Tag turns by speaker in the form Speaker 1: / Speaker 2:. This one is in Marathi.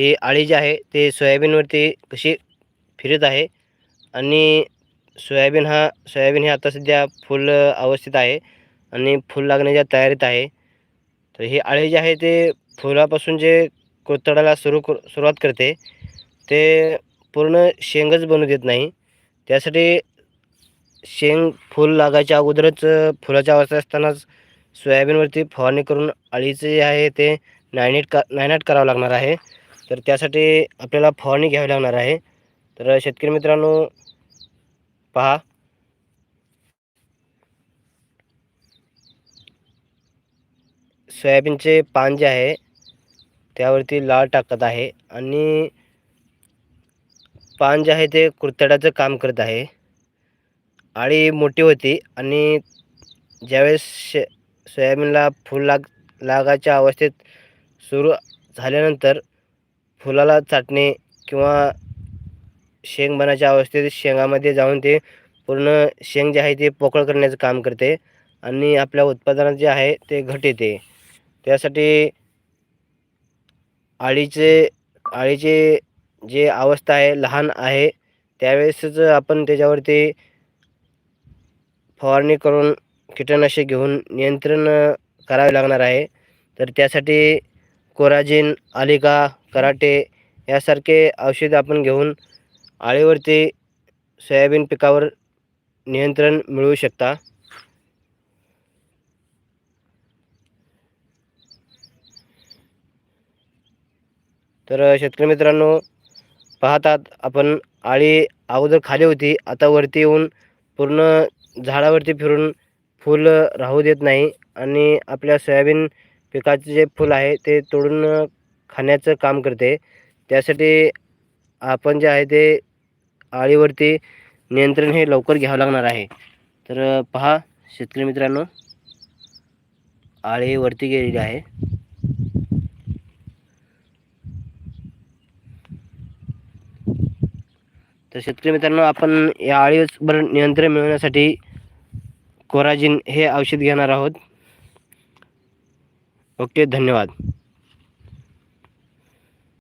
Speaker 1: ही आळी जी आहे ते सोयाबीनवरती कशी फिरत आहे आणि सोयाबीन हा सोयाबीन हे आता सध्या फुल अवस्थेत आहे आणि फुल लागण्याच्या तयारीत आहे. तर ही आळी जी आहे ते फुलापासून जे कोतडाला सुरू कर सुरुवात करते ते पूर्ण शेंगच बनू देत नाही. त्यासाठी शेंग फूल लागायच्या अगोदरच फुलाच्या अवस्था असतानाच सोयाबीनवरती फवारणी करून अळीचे जे आहे ते नायनेट का नायनाट करावं लागणार आहे. तर त्यासाठी आपल्याला फवारणी घ्यावी लागणार आहे. तर शेतकरी मित्रांनो पहा. सोयाबीनचे पान जे आहे त्यावरती लाळ टाकत आहे आणि पान जे आहे ते कुरतड्याचं काम करत आहे. आळी मोठी होती आणि ज्यावेळेस शे सोयाबीनला फूल लाग लागायच्या अवस्थेत सुरू झाल्यानंतर फुलाला चाटणे किंवा शेंग बनायच्या अवस्थेत शेंगामध्ये जाऊन ते पूर्ण शेंग जे आहे ते पोकळ करण्याचं काम करते आणि आपल्या उत्पादनात जे आहे ते घट येते. त्यासाठी आळीचे आळीचे जे अवस्था आहे लहान आहे त्यावेळेसच आपण त्याच्यावरती फवारणी करून कीटकनाशक घेऊन नियंत्रण करावे लागणार आहे. तर त्यासाठी कोराजिन आलिका कराटे यासारखे औषध आपण घेऊन आळीवरती सोयाबीन पिकावर नियंत्रण मिळवू शकता. तर शेतकरी मित्रांनो पाहतात आपण आळी अगोदर खाली होती आता वरती येऊन पूर्ण झाडावरती फिरून फूल राहू देत नाही आणि आपल्या सोयाबीन पिकाचे जे फूल आहे ते तोडून खाण्याचं काम करते. त्यासाठी आपण जे आहे ते आळीवरती नियंत्रण हे लवकर घ्यावं लागणार आहे. तर पहा शेतकरी मित्रांनो आळी वरती गेलेली आहे. तर शेतकरी मित्रांनो आपण या आळीवर नियंत्रण मिळवण्यासाठी कोराजिन हे औषध घेणार आहोत. ओके धन्यवाद.